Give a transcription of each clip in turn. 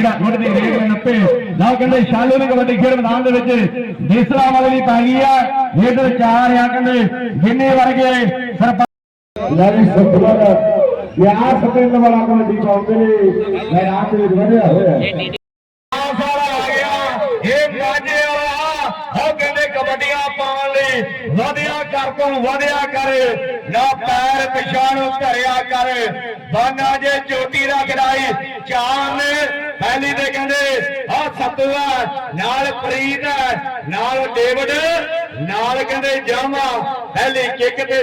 ਜਿਹੜਾ good raid ਨੱਪੇ ਲਓ ਕਹਿੰਦੇ ਸ਼ਾਲੂ ਨੇ ਕਬੱਡੀ ਖੇਡ ਮੈਦਾਨ ਦੇ ਵਿੱਚ ਦੇਸਰਾ ਵਾਲੇ ਦੀ ਪੈ ਗਈ ਆ ਇਧਰ ਚਾਰ ਆ ਕਹਿੰਦੇ, ਜਿੰਨੇ ਵਰਗੇ ਸਰਪੰਚ ਲੈ ਵੀ ਸੁਖਮਨ ਵਿਆਹ ਪਿੰਡ ਵਾਲਾ ਕਬੱਡੀ ਪਾਉਂਦੇ ਨੇ, ਮੈਦਾਨ ਦੇ ਵਿੱਚ ਵਧਿਆ ਹੋਇਆ ਹੈ ਸਾਰਾ ਆ ਗਿਆ ਇਹ ਮਾਝੇ ਵਾਲਾ ਹੋ ਕਹਿੰਦੇ ਕਬੱਡੀਆਂ ਪਾਉਣ ਲਈ ਵਧਿਆ ਕਰ, ਤੂੰ ਵਧਿਆ ਕਰ। ਨਾ ਪੈਰ ਪਿਛਾਂ ਨੂੰ ਧਰਿਆ ਕਰ। ਬਾਨਾ ਜੇ ਚੋਟੀ ਦਾ ਖਿਡਾਈ ਚਾਰ ਨੇ ਪਹਿਲੀ ਤੇ ਕਹਿੰਦੇ, ਆ ਸਤੂਆ, ਨਾਲ ਪ੍ਰੀਤ ਨਾਲ ਡੇਵਿਡ, ਨਾਲ ਕਹਿੰਦੇ ਜਾਮਾ, ਪਹਿਲੀ ਕਿੱਕ ਤੇ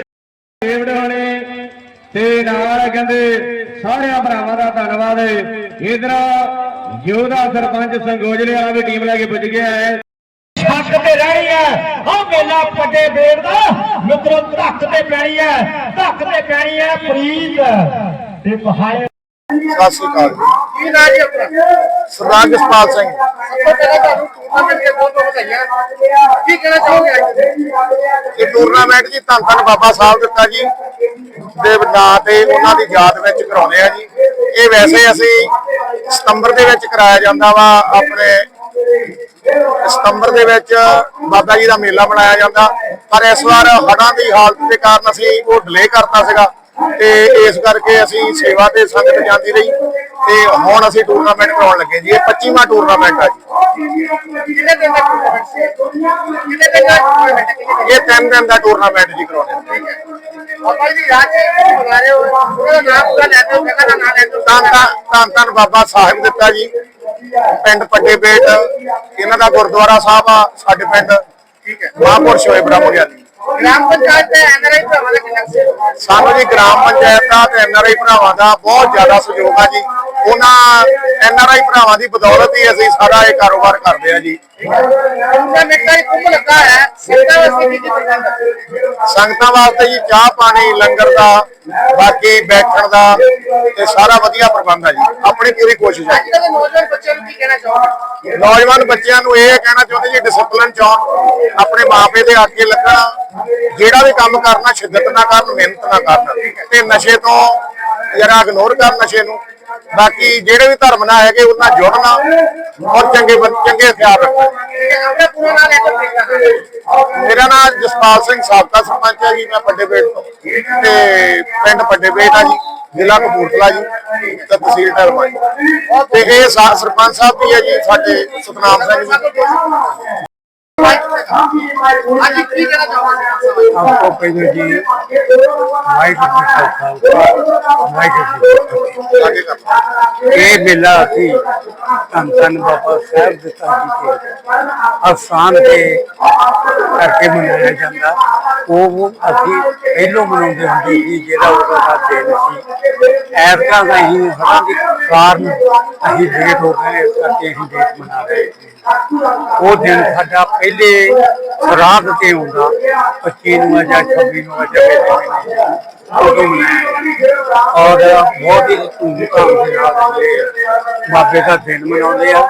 ਡੇਵਿਡ ਹੋਣੇ ਤੇ ਨਾਲ ਕਹਿੰਦੇ ਸਾਰਿਆਂ ਭਰਾਵਾਂ ਦਾ ਧੰਨਵਾਦ ਇਧਰ ਯੋਧਾ ਸਰਪੰਚ ਸੰਗੋਜਲੇ ਵਾਲਾ ਵੀ ਟੀਮ ਲੈ ਕੇ ਪੁੱਜ ਗਿਆ ਹੈ। ਛੱਕ ਤੇ ਰਹਿਣੀ ਹੈ। ਉਹ ਮੇਲਾ ਪੱਡੇ ਬੇੜ ਦਾ ਮਿੱਤਰੋ ਧੱਕ ਤੇ ਪੈਣੀ ਹੈ ਧੱਕ ਤੇ ਪੈਣੀ ਹੈ ਪ੍ਰੀਤ। ਤੇ ਪਹਾੜੇ ਸਤਿ ਸ਼੍ਰੀ ਅਕਾਲ ਕੀ ਨਾਂ ਜੀ ਆਪਣਾ? ਸਰਦਾਰ ਜਸਪਾਲ ਸਿੰਘ। ਕੀ ਕਹਿਣਾ ਚਾਹੋਗੇ ਅੱਜ? ਇਹ ਟੂਰਨਾਮੈਂਟ ਜੀ ਧੰਨ ਧੰਨ ਬਾਬਾ ਸਾਹਿਬ ਦਿੱਤਾ ਜੀ। ਦੇ ਨਾਂ ਤੇ ਉਹਨਾਂ ਦੀ ਯਾਦ ਵਿੱਚ ਕਰਾਉਂਦੇ ਆ ਜੀ। ਇਹ ਵੈਸੇ ਅਸੀਂ ਸਤੰਬਰ ਦੇ ਵਿੱਚ ਕਰਾਇਆ ਜਾਂਦਾ ਵਾ ਆਪਣੇ ਸਤੰਬਰ ਦੇ ਵਿੱਚ ਬਾਬਾ ਜੀ ਦਾ ਮੇਲਾ ਮਨਾਇਆ ਜਾਂਦਾ। ਪਰ ਇਸ ਵਾਰ ਹੜ੍ਹਾਂ ਦੀ ਹਾਲਤ ਦੇ ਕਾਰਨ ਅਸੀਂ ਉਹ ਡਿਲੇ ਕਰਤਾ ਸੀਗਾ ਤੇ ਇਸ ਕਰਕੇ ਅਸੀਂ ਸੇਵਾ ਤੇ ਸੰਗਤ ਜਾਂਦੀ ਰਹੀ ਤੇ ਹੁਣ ਅਸੀਂ ਟੂਰਨਾਮੈਂਟ ਕਰਾਉਣ ਲੱਗੇ ਜੀ। ਇਹ 25ਵਾਂ ਟੂਰਨਾਮੈਂਟ ਆ ਜੀ। ਇਹ ਤਿੰਨ ਦਿਨ ਦਾ ਟੂਰਨਾਮੈਂਟ ਜੀ ਧੰਨ ਧੰਨ ਧੰਨ ਬਾਬਾ ਸਾਹਿਬ ਦਿੱਤਾ ਜੀ। ਪਿੰਡ ਪੱਡੇ ਬੇਟ ਇਹਨਾਂ ਦਾ ਗੁਰਦੁਆਰਾ ਸਾਹਿਬ ਆ ਸਾਡੇ ਪਿੰਡ। ਠੀਕ ਹੈ। ਮਹਾਂਪੁਰਸ਼ ਹੋਏ ਬ੍ਰਹਮ ਗਿਆਨੀ ਗ੍ਰਾਮ ਪੰਚਾਇਤ ਤੇ ਐਨਆਰਆਈ ਭਰਾਵਾਂ ਦਾ ਕਿੰਨਾ? ਸਾਨੂੰ ਜੀ ਗ੍ਰਾਮ ਪੰਚਾਇਤ ਦਾ ਤੇ ਐਨਆਰਆਈ ਭਰਾਵਾਂ ਦਾ ਬਹੁਤ ਜ਼ਿਆਦਾ ਸਹਿਯੋਗ ਆ ਜੀ। ਉਹਨਾਂ ਐਨਆਰਆਈ ਭਰਾਵਾਂ ਦੀ ਬਦੌਲਤ ਹੀ ਅਸੀਂ ਸਾਰਾ ਇਹ ਕਾਰੋਬਾਰ ਕਰਦੇ ਆ ਜੀ। ਕੁੰਭ ਲੱਗਾ ਹੈ। ਕੀ ਪ੍ਰਬੰਧ ਹੈ ਸੰਗਤਾਂ ਵਾਸਤੇ ਜੀ ਚਾਹ ਪਾਣੀ ਲੰਗਰ ਦਾ ਬਾਕੀ ਬੈਠਣ ਦਾ ਤੇ ਸਾਰਾ ਵਧੀਆ ਪ੍ਰਬੰਧ ਆ ਜੀ। ਆਪਣੀ ਪੂਰੀ ਕੋਸ਼ਿਸ਼ ਹੈ ਅੱਜ ਕੱਲ੍ਹ ਦੇ ਨੌਜਵਾਨ ਬੱਚਿਆਂ ਨੂੰ ਕੀ ਕਹਿਣਾ ਚਾਹੋਗੇ? ਨੌਜਵਾਨ ਬੱਚਿਆਂ ਨੂੰ ਇਹ ਕਹਿਣਾ ਚਾਹੁੰਦੇ ਜੀ ਡਿਸਪਲਿਨ ਚ ਆਉਣ ਆਪਣੇ ਮਾਪੇ ਦੇ ਅੱਗੇ ਲੱਗਣਾ ਜਿਹੜਾ ਵੀ ਕੰਮ ਕਰਨਾ ਸ਼ਿੱਦਤ ਨਾਲ ਕਰਨ ਮਿਹਨਤ ਨਾਲ ਕਰਨ। ਤੇ ਨਸ਼ੇ ਤੋਂ ਜਰਾ ਇਗਨੋਰ ਕਰਨ ਨਸ਼ੇ ਨੂੰ। ਬਾਕੀ ਜਿਹੜੇ ਵੀ ਧਰਮ ਨਾਲ ਹੈਗੇ ਉਹਨਾਂ ਜੁੜਨਾ ਔਰ ਚੰਗੇ ਚੰਗੇ ਖਿਆਲ ਮੇਰਾ ਨਾਮ ਜਸਪਾਲ ਸਿੰਘ ਸਾਬਕਾ ਸਰਪੰਚ ਹੈ ਜੀ ਮੈਂ ਪੱਡੇਪੇਟ ਤੋਂ। ਤੇ ਪਿੰਡ ਪੱਡੇਪੇਟ ਆ ਜੀ ਜ਼ਿਲ੍ਹਾ ਕਪੂਰਥਲਾ ਜੀ ਤੇ ਤਹਿਸੀਲ ਢਲਮਾ ਤੇ ਇਹ ਸਰਪੰਚ ਸਾਹਿਬ ਵੀ ਹੈ ਜੀ ਸਾਡੇ ਸਤਨਾਮ ਸਿੰਘ ਜੀ। ਅੱਜ ਕੀ ਕਹਿਣਾ ਚਾਹੁੰਦੇ ਆਪਕੋ ਪਹਿਲੇ ਜੀ ਮਾਈਕ ਦੀ ਸਹਾਇਤਾ ਮਾਈਕ ਦੀ ਇਹ ਮੇਲਾ ਅਸੀਂ ਧੰਨ ਧੰਨ ਬਾਬਾ ਸਾਹਿਬ ਦਿੱਤਾ ਜੀ ਕੇ। ਅਫਸਾਨ ਦੇ ਕਰਕੇ ਮਨਾਇਆ ਜਾਂਦਾ। ਉਹ ਅਸੀਂ ਪਹਿਲੋਂ ਮਨਾਉਂਦੇ ਹੁੰਦੇ ਸੀ, ਜਿਹੜਾ ਉਦੋਂ ਦਾ ਦਿਨ ਸੀ। ਐਤਕਾਂ ਦਾ ਹੀ ਹਰਾਂ ਦੀ ਕਾਰਨ ਅਸੀਂ ਲੇਟ ਹੋ ਗਏ, ਇਸ ਕਰਕੇ ਅਸੀਂ ਦੇਸ਼ ਮਨਾ ਰਹੇ ਸੀ। ਉਹ ਦਿਨ ਸਾਡਾ ਪਹਿਲੇ ਰਾਤ ਤੇ ਹੁੰਦਾ 25 ਨੂੰ ਜਾਂ 26 ਨੂੰ ਜਾਂ ਔਰ ਬਹੁਤ ਹੀ ਧੂਮਧਾਮ ਦੇ ਨਾਲ ਬਾਬੇ ਦਾ ਦਿਨ ਮਨਾਉਂਦੇ ਆ।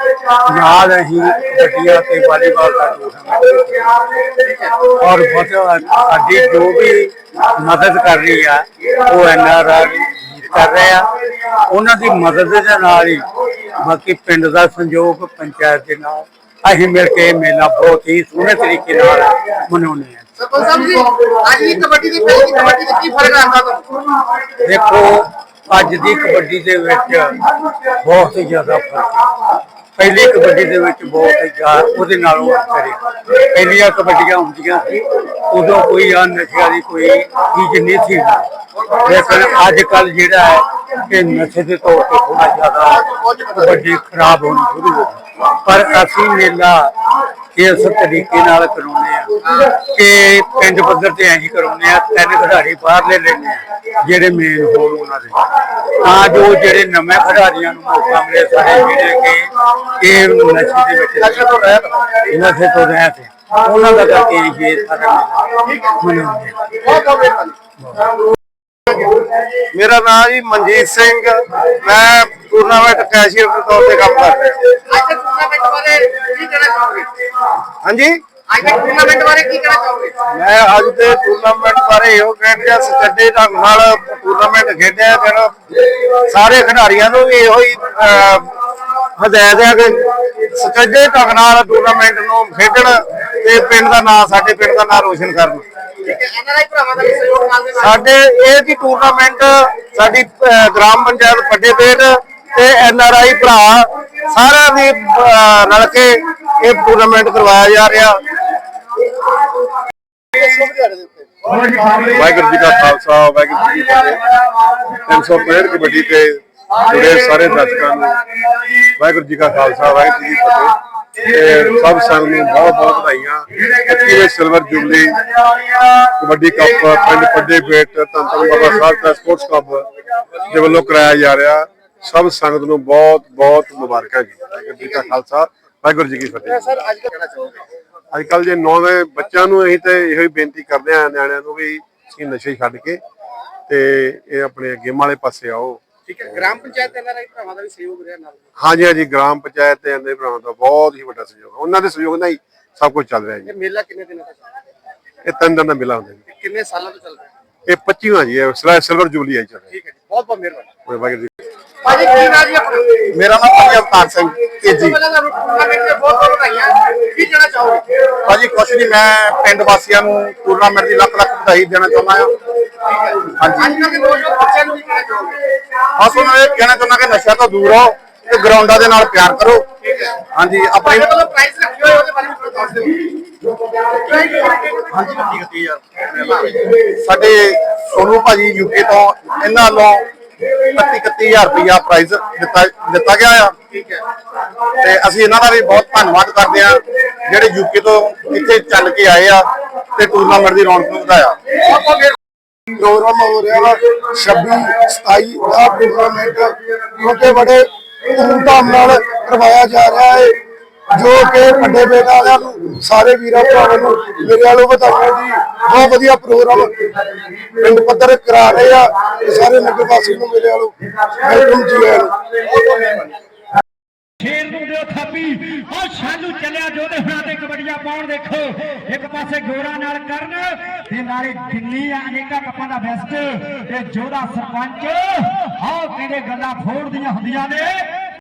ਨਾਲ ਅਸੀਂ ਗੱਡੀਆਂ ਤੇ ਵਾਲੀਬਾਲ ਦਾ ਟੂਰਨਾਮੈਂਟ ਔਰ ਸਾਡੀ ਜੋ ਵੀ ਮਦਦ ਕਰ ਰਹੀ ਆ, ਉਹ ਐਨ ਆਰ ਆਰ ਕਰ ਰਹੇ ਆ। ਉਹਨਾਂ ਦੀ ਮਦਦ ਦੇ ਨਾਲ ਹੀ ਬਾਕੀ ਪਿੰਡ ਦਾ ਸੰਯੋਗ ਪੰਚਾਇਤ ਦੇ ਨਾਲ। ਅਸੀਂ ਮਿਲ ਕੇ ਮੇਲਾ ਬਹੁਤ ਹੀ ਸੋਹਣੇ ਤਰੀਕੇ ਨਾਲ ਮਨਾਉਂਦੇ ਆ ਸਰਪੰਚ ਸਾਹਿਬ ਜੀ ਅੱਜ ਦੀ ਕਬੱਡੀ ਦੀ ਪਹਿਲੀ ਕਬੱਡੀ ਦੇ ਕੀ ਫ਼ਰਕ ਆਉਂਦਾ ਤੁਹਾਨੂੰ ਦੇਖੋ ਅੱਜ ਦੀ ਕਬੱਡੀ ਦੇ ਵਿੱਚ ਬਹੁਤ ਹੀ ਜ਼ਿਆਦਾ ਫ਼ਰਕ ਹੈ। ਪਹਿਲੀ ਕਬੱਡੀ ਦੇ ਵਿੱਚ ਬਹੁਤ ਹੀ ਉਹਦੇ ਨਾਲੋਂ ਅੰਤਰ ਪਹਿਲੀਆਂ ਕਬੱਡੀਆਂ ਹੁੰਦੀਆਂ ਸੀ, ਉਦੋਂ ਕੋਈ ਆ ਨਸ਼ਿਆਂ ਦੀ ਕੋਈ ਚੀਜ਼ ਨਹੀਂ ਸੀ ਲੇਕਿਨ ਅੱਜ ਕੱਲ ਜਿਹੜਾ ਹੈ ਕਿ ਨਸ਼ੇ ਦੇ ਤੌਰ ਤੇ ਥੋੜਾ ਜ਼ਿਆਦਾ ਕਬੱਡੀ ਖਰਾਬ ਹੋਣੀ ਸ਼ੁਰੂ ਹੋ ਗਈ। ਪਰ ਅਸੀਂ ਮੇਲਾ ਇਸ ਤਰੀਕੇ ਨਾਲ ਕਰਾਉਂਦੇ ਆ ਕਿ ਪਿੰਡ ਪੱਧਰ ਤੇ ਇੰਜ ਕਰਾਉਂਦੇ ਆ ਤਿੰਨ ਖਿਡਾਰੀ ਬਾਹਰ ਲੈ ਲੈਂਦੇ ਆ ਜਿਹੜੇ ਮੇਨ ਹੋਣ ਉਹਨਾਂ ਦੇ। ਤਾਂ ਜੋ ਜਿਹੜੇ ਨਵੇਂ ਖਿਡਾਰੀਆਂ ਨੂੰ ਮੌਕਾ ਮਿਲੇ ਸਾਰੇ ਜਿਹੜੇ ਕਿ ਇਹ ਨਸ਼ੇ ਦੇ ਵਿੱਚ ਨਸ਼ੇ ਤੋਂ ਰਹਿਤ। ਨਸ਼ੇ ਤੋਂ ਰਹਿਤ ਉਹਨਾਂ ਦਾ ਕਰਕੇ ਇਹ ਸਾਰਾ ਮੇਰਾ ਨਾਮ ਜੀ ਮਨਜੀਤ ਸਿੰਘ ਮੈਂ ਟੂਰਨਾਮੈਂਟ ਕੈਸ਼ੀਅਰ ਦੇ ਤੌਰ ਤੇ ਕੰਮ ਕਰ ਰਿਹਾ ਅੱਜ ਦੇ ਟੂਰਨਾਮੈਂਟ ਬਾਰੇ ਕੀ ਕਹਿਣਾ ਚਾਹੋਗੇ? ਹਾਂਜੀ? ਅੱਜ ਦੇ ਟੂਰਨਾਮੈਂਟ ਬਾਰੇ ਕੀ ਕਹਿਣਾ ਚਾਹੋਗੇ? ਮੈਂ ਅੱਜ ਦੇ ਟੂਰਨਾਮੈਂਟ ਬਾਰੇ ਇਹੋ ਕਹਿੰਦੇ ਸੱਚੇ ਢੰਗ ਨਾਲ ਟੂਰਨਾਮੈਂਟ ਖੇਡਿਆ ਜਿਹੜਾ ਸਾਰੇ ਖਿਡਾਰੀਆਂ ਨੂੰ ਵੀ ਇਹੋ ਹੀ ਹਦਾਇਤ ਹੈ ਕਿ ਸੁਚੱਜੇ ਢੰਗ ਨਾਲ ਟੂਰਨਾਮੈਂਟ ਨੂੰ ਖੇਡਣ ਤੇ ਪਿੰਡ ਦਾ ਨਾਂ ਸਾਡੇ ਪਿੰਡ ਦਾ ਨਾਂ ਰੋਸ਼ਨ ਕਰਨ। ਸਾਡੇ ਇਹ ਦੀ ਟੂਰਨਾਮੈਂਟ ਸਾਡੀ ਗ੍ਰਾਮ ਪੰਚਾਇਤ ਵੱਡੇ ਪੇਟ ਤੇ ਐਨ ਆਰ ਆਈ ਭਰਾ ਸਾਰਿਆਂ ਦੀ ਰਲ ਕੇ ਇਹ ਟੂਰਨਾਮੈਂਟ ਕਰਵਾਇਆ ਜਾ ਰਿਹਾ। ਵਾਹਿਗੁਰੂ ਜੀ ਕਾ ਖਾਲਸਾ, ਵਾਹਿਗੁਰੂ ਜੀ ਕੀ ਫਤਿਹ। 365 ਕਬੱਡੀ ਤੇ ਜੁੜੇ ਸਾਰੇ ਦਰਸ਼ਕਾਂ ਨੂੰ ਵਾਹਿਗੁਰੂ ਜੀ ਕਾ ਖਾਲਸਾ, ਵਾਹਿਗੁਰੂ ਜੀ ਕੀ ਫਤਿਹ। ਸਭ ਸੰਗ ਨੂੰ ਬਹੁਤ ਬਹੁਤ ਵਧਾਈਆਂ। 21ਵੇਂ ਸਿਲਵਰ ਜੁਬਲੀ ਕਬੱਡੀ ਕੱਪ ਪਿੰਡ ਪੱਡੇ ਪੇਟ ਧੰਨ ਬਾਬਾ ਸਾਹਿਬ ਦਾ ਸਪੋਰਟਸ ਕਲੱਬ ਦੇ ਵੱਲੋਂ ਕਰਾਇਆ ਜਾ ਰਿਹਾ। ਸਭ ਸੰਗਤ ਨੂੰ ਬਹੁਤ ਬਹੁਤ ਮੁਬਾਰਕਾਂ ਜੀ ਵਾਹਿਗੁਰੂ ਜੀ ਕਾ ਖਾਲਸਾ ਵਾਹਿਗੁਰੂ ਜੀ ਕੀ ਫਤਿਹ। ਸਰ ਅੱਜ ਅੱਜ ਕੱਲ ਜੇ ਨੌਵੇਂ ਬੱਚਿਆਂ ਨੂੰ ਅਸੀਂ ਤੇ ਇਹੋ ਹੀ ਬੇਨਤੀ ਕਰਦੇ ਆ ਨਿਆਣਿਆਂ ਨੂੰ ਵੀ ਤੁਸੀਂ ਨਸ਼ੇ ਛੱਡ ਕੇ ਤੇ ਇਹ ਆਪਣੇ ਗੇਮ ਵਾਲੇ ਪਾਸੇ ਆਓ। ਠੀਕ ਹੈ ਗ੍ਰਾਮ ਪੰਚਾਇਤ ਆਰ ਆਈ ਭਰਾਵਾਂ ਦਾ ਵੀ ਸਹਿਯੋਗ ਰਿਹਾ ਨਾਲ। ਹਾਂਜੀ ਹਾਂਜੀ ਗ੍ਰਾਮ ਪੰਚਾਇਤ ਤੇ ਅੰਦੇ ਭਰਾਵਾਂ ਦਾ ਬਹੁਤ ਹੀ ਵੱਡਾ ਸਹਿਯੋਗ। ਉਹਨਾਂ ਦੇ ਸਹਿਯੋਗ ਨਾਲ ਹੀ ਸਭ ਕੁਝ ਚੱਲ ਰਿਹਾ ਜੀ। ਇਹ ਮੇਲਾ ਕਿੰਨੇ ਦਿਨਾਂ ਦਾ ਚੱਲ ਰਿਹਾ? ਇਹ ਤਿੰਨ ਦਿਨ ਦਾ ਮੇਲਾ ਹੁੰਦਾ ਜੀ। ਕਿੰਨੇ ਸਾਲਾਂ ਤੋਂ ਚੱਲ ਰਿਹਾ? ਇਹ 25ਵਾਂ ਜੀ ਇਹ ਸਿਲਵਰ- ਜੁਬਲੀ ਆਈ ਚੱਲ ਠੀਕ ਹੈ ਜੀ ਬਹੁਤ ਬਹੁਤ ਮਿਹਰਬਾਨੀ। ਵਾਹਿਗੁਰੂ ਜੀ ਭਾਜੀ ਕੀ ਨਾਮ ਜੀ ਆਪਣਾ? ਮੇਰਾ ਨਾਮ ਭਾਜੀ ਅਵਤਾਰ ਸਿੰਘ ਤੇਜੀ ਪਹਿਲਾਂ ਤਾਂ ਟੂਰਨਾਮੈਂਟ ਤੇ ਬਹੁਤ ਬਹੁਤ ਵਧਾਈਆਂ। ਕੀ ਕਹਿਣਾ ਚਾਹੋਗੇ? ਭਾਜੀ ਕੁਛ ਨਹੀਂ ਮੈਂ ਪਿੰਡ ਵਾਸੀਆਂ ਨੂੰ ਟੂਰਨਾਮੈਂਟ ਦੀ ਲੱਖ ਲੱਖ ਵਧਾਈ ਦੇਣਾ ਚਾਹੁੰਦਾ ਹਾਂ। ਅੱਜ ਕੱਲ੍ਹ ਦੇ ਨੌਜਵਾਨ ਬੱਚਿਆਂ ਨੂੰ ਕੀ ਕਹਿਣਾ ਚਾਹੋਗੇ? ਬਸ ਉਹਨਾਂ ਇਹ ਕਹਿਣਾ ਚਾਹੁੰਦਾ ਕਿ ਨਸ਼ਿਆਂ ਤੋਂ ਦੂਰ ਰਹੋ ਤੇ ਗਰਾਊਂਡਾਂ ਦੇ ਨਾਲ ਪਿਆਰ ਕਰੋ। ਹਾਂਜੀ ਆਪਣੀ ਵੱਲੋਂ ਪ੍ਰਾਈਜ਼ ਰੱਖੇ ਹੋਏ ਉਹਦੇ ਬਾਰੇ ਵੀ ਥੋੜ੍ਹਾ ਦੱਸ ਦਿਓ। ਹਾਂਜੀ। ਗੱਡੀ ਗੱਡੀ ਯਾਰ ਸਾਡੇ ਸੋਨੂ ਭਾਜੀ ਯੂਕੇ ਤੋਂ ਇਹਨਾਂ ਵੱਲੋਂ 31 31000 ਰੁਪਇਆ ਪ੍ਰਾਈਜ਼ ਦਿੱਤਾ ਦਿੱਤਾ ਗਿਆ ਆ। ਠੀਕ ਹੈ ਤੇ ਅਸੀਂ ਇਹਨਾਂ ਦਾ ਵੀ ਬਹੁਤ ਧੰਨਵਾਦ ਕਰਦੇ ਆ ਜਿਹੜੇ ਯੂਕੇ ਤੋਂ ਇੱਥੇ ਚੱਲ ਕੇ ਆਏ ਆ ਤੇ ਟੂਰਨਾਮੈਂਟ ਦੀ ਰੌਣਕ ਨੂੰ ਵਧਾਇਆ। ਪ੍ਰੋਗਰਾਮ ਹੋ ਰਿਹਾ ਵਾ 26 27 ਦਾ ਟੂਰਨਾਮੈਂਟ ਕਿਉਂਕਿ ਬੜੇ ਧੂਮਧਾਮ ਨਾਲ ਕਰਵਾਇਆ ਜਾ ਰਿਹਾ ਹੈ ਜੋ ਕਿ ਵੱਡੇ ਬੇਟਾ ਵਾਲਿਆਂ ਨੂੰ, ਸਾਰੇ ਵੀਰਾਂ ਭਰਾਵਾਂ ਨੂੰ, ਮੇਰੇ ਵੱਲੋਂ ਵਧਾਈਆਂ ਜੀ, ਬਹੁਤ ਵਧੀਆ ਪ੍ਰੋਗਰਾਮ ਪਿੰਡ ਪੱਧਰ ਕਰਾ ਰਹੇ ਆ ਸਾਰੇ ਨਗਰ ਵਾਸੀ ਨੂੰ ਮੇਰੇ ਵੱਲੋਂ ਵੈਲਕਮ ਜੀ ਆਇਆਂ ਸ਼ੇਰ ਨੂੰ ਦਿਓ ਥਾਪੀ ਉਹ ਸ਼ਾਲੂ ਚੱਲਿਆ ਜੋਦੇ ਹੁਣਾਂ ਤੇ ਕਬੱਡੀਆਂ ਪਾਉਣ, ਦੇਖੋ। ਇੱਕ ਪਾਸੇ ਗੋਰਾ ਨਾਲ ਕਰਨ, ਤੇ ਨਾਲੇ ਦਿੱਲੀ ਅਨੇਕਾ ਕੱਪਾਂ ਦਾ ਬੈਸਟ ਤੇ ਜੋਦਾ ਸਰਪੰਚ, ਆਹ ਕਹਿੰਦੇ ਗੱਲਾਂ ਫੋੜਦੀਆਂ ਹੁੰਦੀਆਂ ਨੇ।